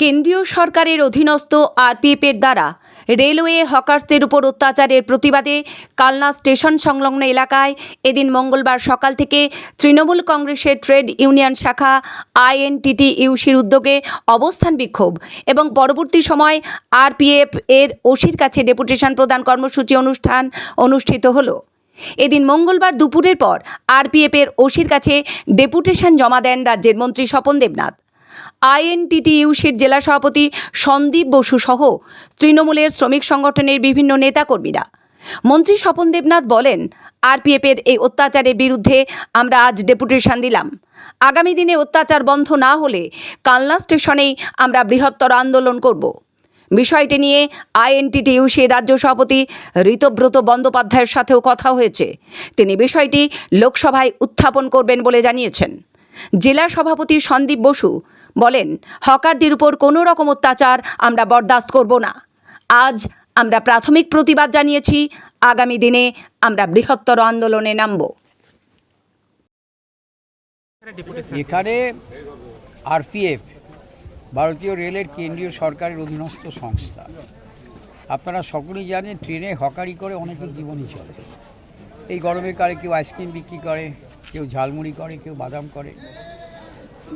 কেন্দ্রীয় সরকারের অধীনস্থ আরপিএফের দ্বারা রেলওয়ে হকার্সদের উপর অত্যাচারের প্রতিবাদে কালনা স্টেশন সংলগ্ন এলাকায় এদিন মঙ্গলবার সকাল থেকে তৃণমূল কংগ্রেসের ট্রেড ইউনিয়ন শাখা আইএনটিটি ইউসির উদ্যোগে অবস্থান বিক্ষোভ এবং পরবর্তী সময় আরপিএফ এর ওসির কাছে ডেপুটেশন প্রদান কর্মসূচি অনুষ্ঠান অনুষ্ঠিত হলো। এদিন মঙ্গলবার দুপুরের পর আরপিএফের ওসির কাছে ডেপুটেশন জমা দেন রাজ্যের মন্ত্রী স্বপন দেবনাথ। আইএনটিটিইউসির জেলা সভাপতি সন্দীপ বসু সহ তৃণমূলের শ্রমিক সংগঠনের বিভিন্ন নেতাকর্মীরা। মন্ত্রী স্বপন দেবনাথ বলেন, আরপিএফের এই অত্যাচারের বিরুদ্ধে আমরা আজ ডেপুটেশন দিলাম। আগামী দিনে অত্যাচার বন্ধ না হলে কালনা স্টেশনেই আমরা বৃহত্তর আন্দোলন করব। বিষয়টি নিয়ে আইএনটিটিইউসির রাজ্য সভাপতি ঋতব্রত বন্দ্যোপাধ্যায়ের সাথেও কথা হয়েছে। তিনি বিষয়টি লোকসভায় উত্থাপন করবেন বলে জানিয়েছেন। জেলা সভাপতি সন্দীপ বসু বলেন, হকারদের উপর কোনো রকম অত্যাচার আমরা বরদাস্ত করব না। আজ আমরা প্রাথমিক প্রতিবাদ জানিয়েছি, আগামী দিনে আমরা বৃহত্তর আন্দোলনে নামব। এখানে আরপিএফ, ভারতীয় রেলের কেন্দ্রীয় সরকারের অধীনস্থ সংস্থা। আপনারা সকলেই জানেন, ট্রেনে হকারি করে অনেকের জীবনই চলে। এই গরমের কালে কেউ আইসক্রিম বিক্রি করে কেউ ঝালমুড়ি করে, কেউ বাদাম করে,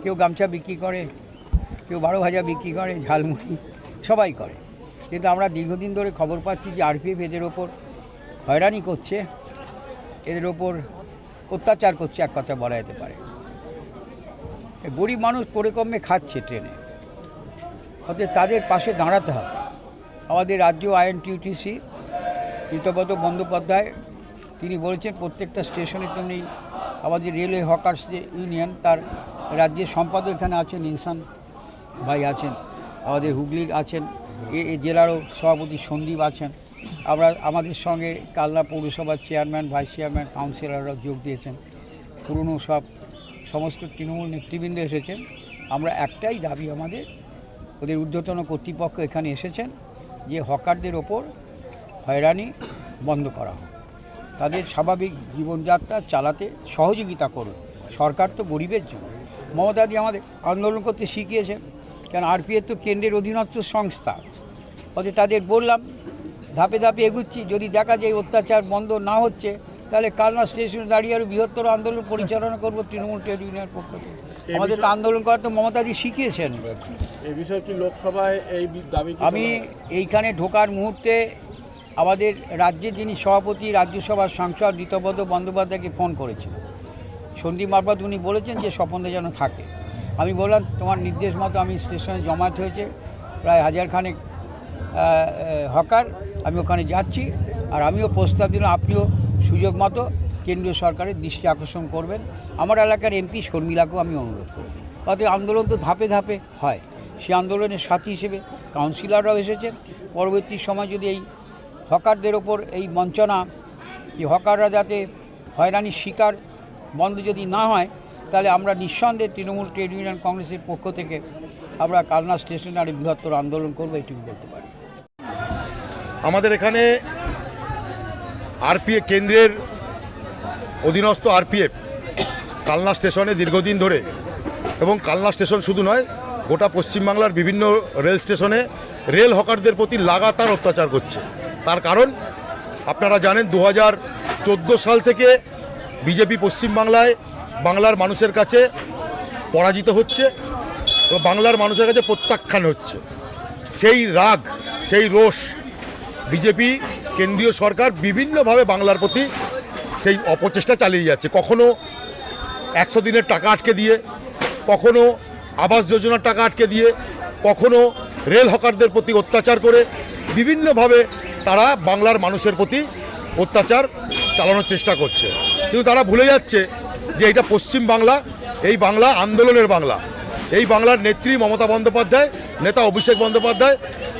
কেউ গামছা বিক্রি করে, কেউ বারো ভাজা বিক্রি করে, ঝালমুড়ি সবাই করে। কিন্তু আমরা দীর্ঘদিন ধরে খবর পাচ্ছি যে আরপিএফ এদের ওপর হয়রানি করছে, এদের ওপর অত্যাচার করছে এক কথা বলা যেতে পারে। গরিব মানুষ করে কমে খাচ্ছে ট্রেনে। অতএব তাদের পাশে দাঁড়াতে হবে। আমাদের রাজ্য আইএনটিউটিসি ঋতব্রত বন্দ্যোপাধ্যায়, তিনি বলেছেন, প্রত্যেকটা স্টেশনে তেমনি আমাদের রেলওয়ে হকার্স যে ইউনিয়ন, তার রাজ্যের সম্পাদক এখানে আছেন, ইনসান ভাই আছেন, আমাদের হুগলির আছেন এ জেলারও সভাপতি সন্দীপ আছেন। আমরা, আমাদের সঙ্গে কালনা পৌরসভার চেয়ারম্যান, ভাইস চেয়ারম্যান, কাউন্সিলররা যোগ দিয়েছেন। পুরনো সব সমস্ত তৃণমূল নেতৃবৃন্দ এসেছেন। আমরা একটাই দাবি আমাদের, ওদের ঊর্ধ্বতন কর্তৃপক্ষ এখানে এসেছেন যে হকারদের ওপর হয়রানি বন্ধ করা হোক। তাদের স্বাভাবিক জীবনযাত্রা চালাতে সহযোগিতা করুন। সরকার তো গরিবের জন্য। মমতাদি আমাদের আন্দোলন করতে শিখিয়েছেন। কেন আরপিএফ তো কেন্দ্রের অধীনস্থ সংস্থা। অতএব তাদের বললাম ধাপে ধাপে এগুচ্ছি। যদি দেখা যায় অত্যাচার বন্ধ না হচ্ছে তাহলে কালনা স্টেশনে দাঁড়িয়ে আরও বৃহত্তর আন্দোলন পরিচালনা করব তৃণমূল ট্রেড ইউনিয়নের পক্ষ থেকে। আমাদের তো আন্দোলন করা তো মমতাদি শিখিয়েছেন। এই বিষয়ে কি লোকসভায় এই দাবি আমি এইখানে ঢোকার মুহূর্তে আমাদের রাজ্যের যিনি সভাপতি রাজ্যসভার সাংসদ ঋতব্রত বন্দ্যোপাধ্যায়কে ফোন করেছিল। সন্দীপ মারফত উনি বলেছেন যে স্বপনদা যেন থাকে। আমি বললাম তোমার নির্দেশ মতো আমি স্টেশনে জমায়েত হয়েছে প্রায় হাজার খানেক আহ, আহ, হকার আমি ওখানে যাচ্ছি আর আমিও প্রস্তাব দিলাম আপনিও সুযোগ মতো কেন্দ্রীয় সরকারের দৃষ্টি আকর্ষণ করবেন। আমার এলাকার এমপি শর্মিলাকেও আমি অনুরোধ করব। অতএব আন্দোলন তো ধাপে ধাপে হয়। সেই আন্দোলনের সাথী হিসেবে কাউন্সিলররাও এসেছে পরবর্তী সময় যদি এই হকারদের ওপর এই বঞ্চনা এই হকাররা যাতে হয়রানির শিকার বন্ধ যদি না হয়, তাহলে আমরা নিঃসন্দেহে তৃণমূল ট্রেড ইউনিয়ন কংগ্রেসের পক্ষ থেকে আমরা কালনা স্টেশনে আরও বৃহত্তর আন্দোলন করব, এটুকু বলতে পারি। আমাদের এখানে আরপিএফ কেন্দ্রের অধীনস্থ আরপিএফ কালনা স্টেশনে দীর্ঘদিন ধরে, এবং কালনা স্টেশন শুধু নয়, গোটা পশ্চিমবাংলার বিভিন্ন রেল স্টেশনে রেল হকারদের প্রতি লাগাতার অত্যাচার করছে। তার কারণ, আপনারা জানেন দু হাজার চোদ্দ সাল থেকে বিজেপি পশ্চিমবাংলায় বাংলার মানুষের কাছে পরাজিত হচ্ছে এবং বাংলার মানুষের কাছে প্রত্যাখ্যান হচ্ছে। সেই রাগ, সেই রোষ বিজেপি, কেন্দ্রীয় সরকার বিভিন্নভাবে বাংলার প্রতি সেই অপচেষ্টা চালিয়ে যাচ্ছে। কখনো একশো দিনের টাকা আটকে দিয়ে, কখনো আবাস যোজনার টাকা আটকে দিয়ে, কখনো রেল হকারদের প্রতি অত্যাচার করে, বিভিন্নভাবে তারা বাংলার মানুষের প্রতি অত্যাচার চালানোর চেষ্টা করছে। কিন্তু তারা ভুলে যাচ্ছে যে এটা পশ্চিম বাংলা, এই বাংলা আন্দোলনের বাংলা। এই বাংলার নেত্রী মমতা বন্দ্যোপাধ্যায়, নেতা অভিষেক বন্দ্যোপাধ্যায়,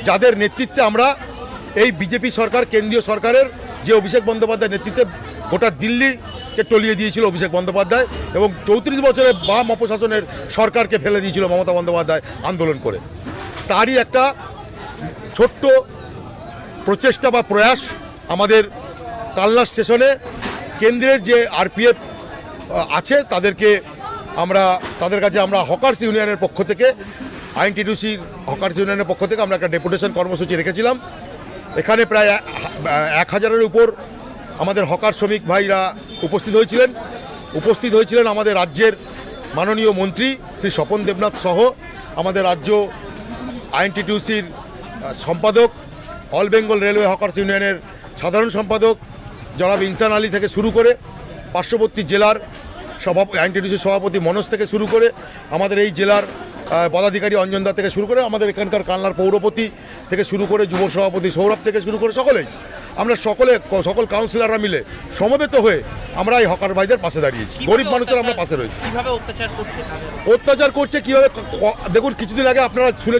যাদের নেতৃত্বে আমরা এই বিজেপি সরকার, কেন্দ্রীয় সরকারের যে অভিষেক বন্দ্যোপাধ্যায়ের নেতৃত্বে গোটা দিল্লিকে টলিয়ে দিয়েছিল অভিষেক বন্দ্যোপাধ্যায় এবং চৌত্রিশ বছরের বাম অপশাসনের সরকারকে ফেলে দিয়েছিল মমতা বন্দ্যোপাধ্যায় আন্দোলন করে। তারই একটা ছোট্ট প্রচেষ্টা বা প্রয়াস আমাদের কালনা স্টেশনে কেন্দ্রের যে আরপিএফ আছে, তাদেরকে আমরা, তাদের কাছে আমরা হকার্স ইউনিয়নের পক্ষ থেকে আইনটিডিউসির হকার্স ইউনিয়নের পক্ষ থেকে আমরা একটা ডেপুটেশন কর্মসূচি রেখেছিলাম। এখানে প্রায় এক- এক হাজারের উপর আমাদের হকার শ্রমিক ভাইরা উপস্থিত হয়েছিলেন। উপস্থিত হয়েছিলেন আমাদের রাজ্যের মাননীয় মন্ত্রী শ্রী স্বপন দেবনাথ সহ আমাদের রাজ্য আইনটিটিউসির সম্পাদক অল বেঙ্গল রেলওয়ে হকার্স ইউনিয়নের সাধারণ সম্পাদক জনাব ইনসান আলী থেকে শুরু করে পার্শ্ববর্তী জেলার সভাপতি আইনটিটিউসির সভাপতি মনোজ থেকে শুরু করে আমাদের এই জেলার পদাধিকারী অঞ্জন দা থেকে শুরু করে আমাদের এখানকার কালনার পৌরপতি থেকে শুরু করে যুব সভাপতি সৌরভ থেকে শুরু করে সকলেই। আমরা সকলে সকল কাউন্সিলররা মিলে সমবেত হয়ে আমরা এই হকার ভাইদের পাশে দাঁড়িয়েছি। গরিব মানুষের আমরা পাশে রয়েছি। অত্যাচার করছে কীভাবে? দেখুন কিছুদিন আগে আপনারা শুনে